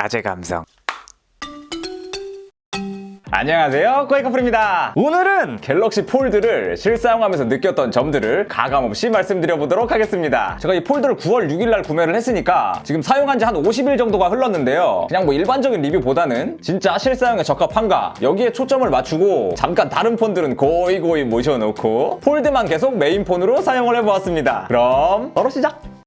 아재 감성. 안녕하세요 꼬이커플입니다 오늘은 갤럭시 폴드를 실사용하면서 느꼈던 점들을 가감없이 말씀드려보도록 하겠습니다 제가 이 폴드를 9월 6일날 구매를 했으니까 지금 사용한 지 한 50일 정도가 흘렀는데요 그냥 뭐 일반적인 리뷰보다는 진짜 실사용에 적합한가 여기에 초점을 맞추고 잠깐 다른 폰들은 고이 고이 모셔놓고 폴드만 계속 메인 폰으로 사용을 해보았습니다 그럼 바로 시작!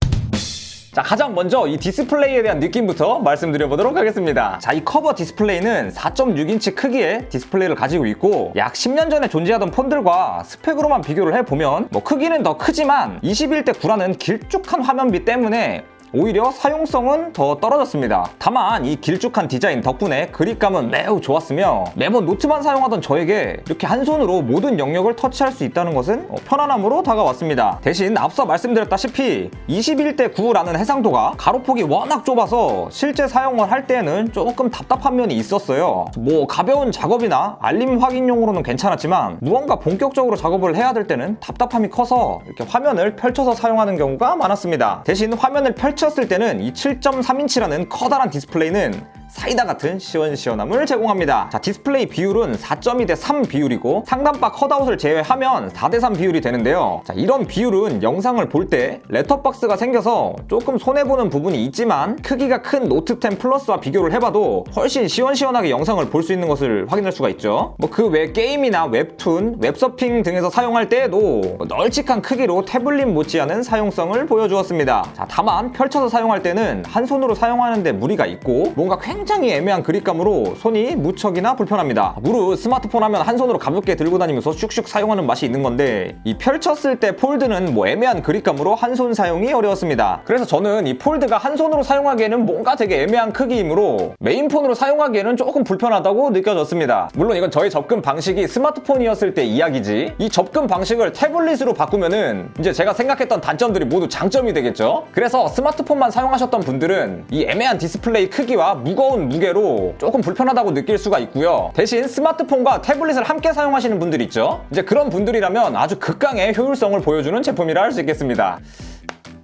자 가장 먼저 이 디스플레이에 대한 느낌부터 말씀드려보도록 하겠습니다. 자 이 커버 디스플레이는 4.6인치 크기의 디스플레이를 가지고 있고 약 10년 전에 존재하던 폰들과 스펙으로만 비교를 해보면 뭐 크기는 더 크지만 21대 9라는 길쭉한 화면비 때문에 오히려 사용성은 더 떨어졌습니다. 다만 이 길쭉한 디자인 덕분에 그립감은 매우 좋았으며 매번 노트만 사용하던 저에게 이렇게 한 손으로 모든 영역을 터치할 수 있다는 것은 어, 편안함으로 다가왔습니다. 대신 앞서 말씀드렸다시피 21대 9라는 해상도가 가로폭이 워낙 좁아서 실제 사용을 할 때에는 조금 답답한 면이 있었어요. 뭐 가벼운 작업이나 알림 확인용으로는 괜찮았지만 무언가 본격적으로 작업을 해야 될 때는 답답함이 커서 이렇게 화면을 펼쳐서 사용하는 경우가 많았습니다. 대신 화면을 펼 쳤을 때는 이 7.3인치라는 커다란 디스플레이는 사이다 같은 시원시원함을 제공합니다. 자, 디스플레이 비율은 4.2 대 3 비율이고 상단바 컷아웃을 제외하면 4 대 3 비율이 되는데요. 자, 이런 비율은 영상을 볼때 렛터박스가 생겨서 조금 손해보는 부분이 있지만 크기가 큰 노트 10 플러스와 비교를 해봐도 훨씬 시원시원하게 영상을 볼 수 있는 것을 확인할 수가 있죠. 뭐 그 외 게임이나 웹툰, 웹서핑 등에서 사용할 때에도 널찍한 크기로 태블릿 못지않은 사용성을 보여주었습니다. 자, 다만 펼쳐서 사용할 때는 한 손으로 사용하는데 무리가 있고 뭔가 굉장히 애매한 그립감으로 손이 무척이나 불편합니다. 무릇 스마트폰 하면 한 손으로 가볍게 들고 다니면서 슉슉 사용하는 맛이 있는 건데 이 펼쳤을 때 폴드는 뭐 애매한 그립감으로 한 손 사용이 어려웠습니다. 그래서 저는 이 폴드가 한 손으로 사용하기에는 뭔가 되게 애매한 크기이므로 메인폰으로 사용하기에는 조금 불편하다고 느껴졌습니다. 물론 이건 저의 접근 방식이 스마트폰이었을 때 이야기지 이 접근 방식을 태블릿으로 바꾸면은 이제 제가 생각했던 단점들이 모두 장점이 되겠죠. 그래서 스마트폰만 사용하셨던 분들은 이 애매한 디스플레이 크기와 무거운 무게로 조금 불편하다고 느낄 수가 있고요. 대신 스마트폰과 태블릿을 함께 사용하시는 분들 있죠. 이제 그런 분들이라면 아주 극강의 효율성을 보여주는 제품이라 할 수 있겠습니다.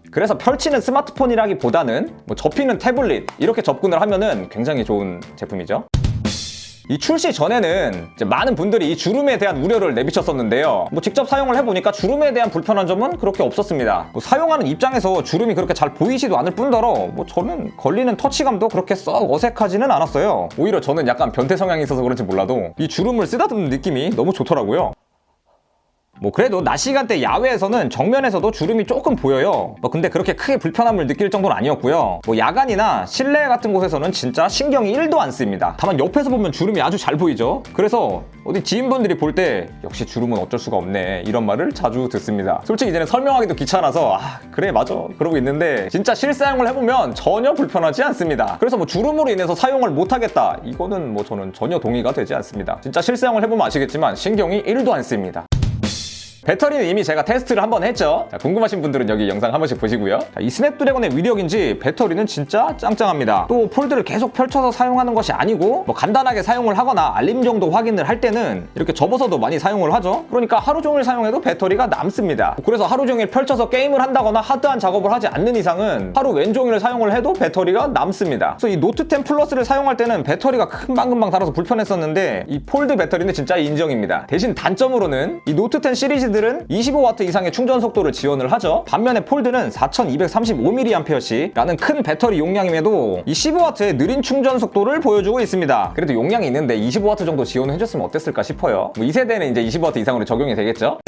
그래서 펼치는 스마트폰이라기보다는 뭐 접히는 태블릿 이렇게 접근을 하면은 굉장히 좋은 제품이죠. 이 출시 전에는 많은 분들이 이 주름에 대한 우려를 내비쳤었는데요. 뭐 직접 사용을 해보니까 주름에 대한 불편한 점은 그렇게 없었습니다. 뭐 사용하는 입장에서 주름이 그렇게 잘 보이지도 않을 뿐더러 뭐 저는 걸리는 터치감도 그렇게 썩 어색하지는 않았어요. 오히려 저는 약간 변태 성향이 있어서 그런지 몰라도 이 주름을 쓰다듬는 느낌이 너무 좋더라고요. 뭐 그래도 낮 시간대 야외에서는 정면에서도 주름이 조금 보여요. 뭐 근데 그렇게 크게 불편함을 느낄 정도는 아니었고요. 뭐 야간이나 실내 같은 곳에서는 진짜 신경이 1도 안 쓰입니다. 다만 옆에서 보면 주름이 아주 잘 보이죠. 그래서 어디 지인분들이 볼 때 역시 주름은 어쩔 수가 없네 이런 말을 자주 듣습니다. 솔직히 이제는 설명하기도 귀찮아서 아 그래 맞아 그러고 있는데 진짜 실사용을 해보면 전혀 불편하지 않습니다. 그래서 뭐 주름으로 인해서 사용을 못하겠다 이거는 뭐 저는 전혀 동의가 되지 않습니다. 진짜 실사용을 해보면 아시겠지만 신경이 1도 안 쓰입니다. 배터리는 이미 제가 테스트를 한번 했죠. 자, 궁금하신 분들은 여기 영상 한 번씩 보시고요. 자, 이 스냅드래곤의 위력인지 배터리는 진짜 짱짱합니다. 또 폴드를 계속 펼쳐서 사용하는 것이 아니고 뭐 간단하게 사용을 하거나 알림 정도 확인을 할 때는 이렇게 접어서도 많이 사용을 하죠. 그러니까 하루 종일 사용해도 배터리가 남습니다. 그래서 하루 종일 펼쳐서 게임을 한다거나 하드한 작업을 하지 않는 이상은 하루 왼종일 사용을 해도 배터리가 남습니다. 그래서 이 노트 10 플러스를 사용할 때는 배터리가 금방금방 닳아서 불편했었는데 이 폴드 배터리는 진짜 인정입니다. 대신 단점으로는 이 노트 10 시리즈들 은 25W 이상의 충전 속도를 지원을 하죠. 반면에 폴드는 4235mAh라는 큰 배터리 용량임에도 이 15W의 느린 충전 속도를 보여주고 있습니다. 그래도 용량이 있는데 25W 정도 지원을 해줬으면 어땠을까 싶어요. 뭐이 세대는 이제 20W 이상으로 적용이 되겠죠.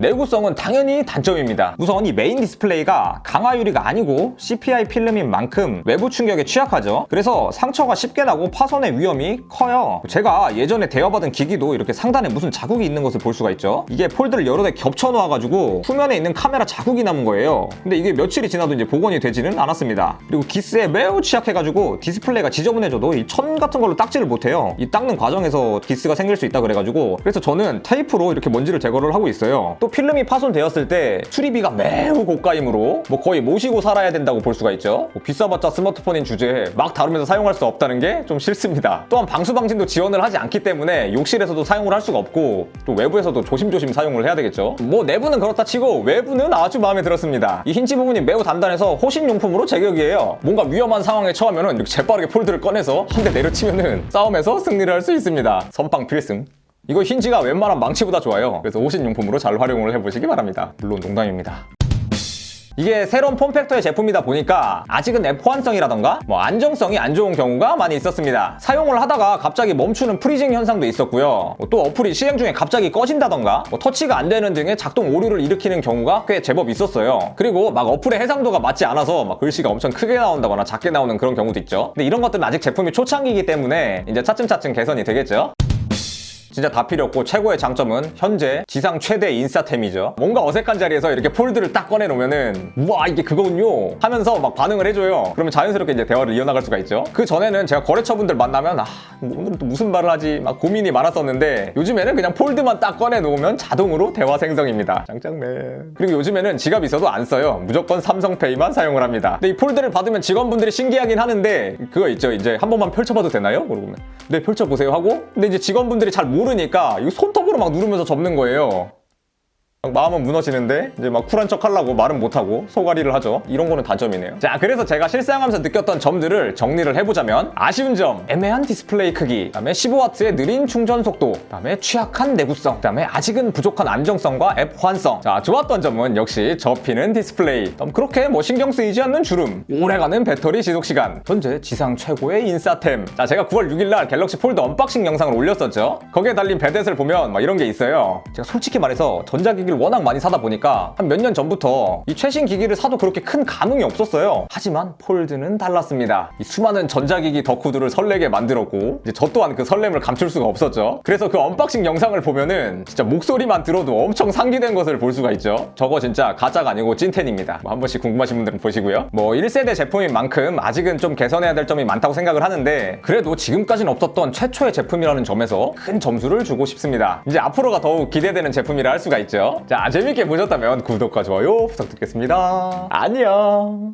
내구성은 당연히 단점입니다. 우선 이 메인 디스플레이가 강화 유리가 아니고 CPI 필름인 만큼 외부 충격에 취약하죠. 그래서 상처가 쉽게 나고 파손의 위험이 커요. 제가 예전에 대여받은 기기도 이렇게 상단에 무슨 자국이 있는 것을 볼 수가 있죠. 이게 폴드를 여러 대 겹쳐 놓아가지고 후면에 있는 카메라 자국이 남은 거예요. 근데 이게 며칠이 지나도 이제 복원이 되지는 않았습니다. 그리고 기스에 매우 취약해가지고 디스플레이가 지저분해져도 이 천 같은 걸로 닦지를 못해요. 이 닦는 과정에서 기스가 생길 수 있다 그래가지고 그래서 저는 테이프로 이렇게 먼지를 제거를 하고 있어요. 또또 필름이 파손되었을 때 수리비가 매우 고가이므로 뭐 거의 모시고 살아야 된다고 볼 수가 있죠. 뭐 비싸봤자 스마트폰인 주제에 막 다루면서 사용할 수 없다는 게 좀 싫습니다. 또한 방수 방진도 지원을 하지 않기 때문에 욕실에서도 사용을 할 수가 없고 또 외부에서도 조심조심 사용을 해야 되겠죠. 뭐 내부는 그렇다 치고 외부는 아주 마음에 들었습니다. 이 힌지 부분이 매우 단단해서 호신용품으로 제격이에요. 뭔가 위험한 상황에 처하면은 이렇게 재빠르게 폴드를 꺼내서 한 대 내려치면은 싸움에서 승리를 할 수 있습니다. 선빵 필승. 이거 힌지가 웬만한 망치보다 좋아요. 그래서 호신용품으로 잘 활용을 해보시기 바랍니다. 물론 농담입니다. 이게 새로운 폼팩터의 제품이다 보니까 아직은 F1성이라던가 뭐 안정성이 안 좋은 경우가 많이 있었습니다. 사용을 하다가 갑자기 멈추는 프리징 현상도 있었고요. 뭐또 어플이 실행 중에 갑자기 꺼진다던가 뭐 터치가 안 되는 등의 작동 오류를 일으키는 경우가 꽤 제법 있었어요. 그리고 막 어플의 해상도가 맞지 않아서 막 글씨가 엄청 크게 나온다거나 작게 나오는 그런 경우도 있죠. 근데 이런 것들은 아직 제품이 초창기이기 때문에 이제 차츰차츰 개선이 되겠죠. 진짜 다 필요 없고 최고의 장점은 현재 지상 최대 인싸템이죠. 뭔가 어색한 자리에서 이렇게 폴드를 딱 꺼내놓으면은 우와 이게 그거군요 하면서 막 반응을 해줘요. 그러면 자연스럽게 이제 대화를 이어나갈 수가 있죠. 그 전에는 제가 거래처분들 만나면 아 오늘은 또 무슨 말을 하지 막 고민이 많았었는데 요즘에는 그냥 폴드만 딱 꺼내놓으면 자동으로 대화 생성입니다. 짱짱맨. 그리고 요즘에는 지갑 있어도 안 써요. 무조건 삼성페이만 사용을 합니다. 근데 이 폴드를 받으면 직원분들이 신기하긴 하는데 그거 있죠. 이제 한 번만 펼쳐봐도 되나요? 물어보면 네 펼쳐보세요 하고 근데 이제 직원분들이 잘 모르 니까 이거 손톱으로 막 누르면서 접는 거예요. 막 마음은 무너지는데 이제 막 쿨한 척 하려고 말은 못하고 소가리를 하죠. 이런 거는 단점이네요. 자 그래서 제가 실사용하면서 느꼈던 점들을 정리를 해보자면 아쉬운 점 애매한 디스플레이 크기 그다음에 15W의 느린 충전 속도 그다음에 취약한 내구성 그다음에 아직은 부족한 안정성과 앱 호환성. 자 좋았던 점은 역시 접히는 디스플레이. 그다음 그렇게 뭐 신경 쓰이지 않는 주름 오래가는 배터리 지속 시간 현재 지상 최고의 인싸템. 자 제가 9월 6일날 갤럭시 폴드 언박싱 영상을 올렸었죠. 거기에 달린 배댓을 보면 막 이런 게 있어요. 제가 솔직히 말해서 전자 기기를 워낙 많이 사다 보니까 한 몇 년 전부터 이 최신 기기를 사도 그렇게 큰 감흥이 없었어요. 하지만 폴드는 달랐습니다. 이 수많은 전자기기 덕후들을 설레게 만들었고 이제 저 또한 그 설렘을 감출 수가 없었죠. 그래서 그 언박싱 영상을 보면은 진짜 목소리만 들어도 엄청 상기된 것을 볼 수가 있죠. 저거 진짜 가짜가 아니고 찐텐입니다. 뭐 한 번씩 궁금하신 분들은 보시고요. 뭐 1세대 제품인 만큼 아직은 좀 개선해야 될 점이 많다고 생각을 하는데 그래도 지금까지는 없었던 최초의 제품이라는 점에서 큰 점수를 주고 싶습니다. 이제 앞으로가 더욱 기대되는 제품이라 할 수가 있죠 자 재밌게 보셨다면 구독과 좋아요 부탁드리겠습니다. 안녕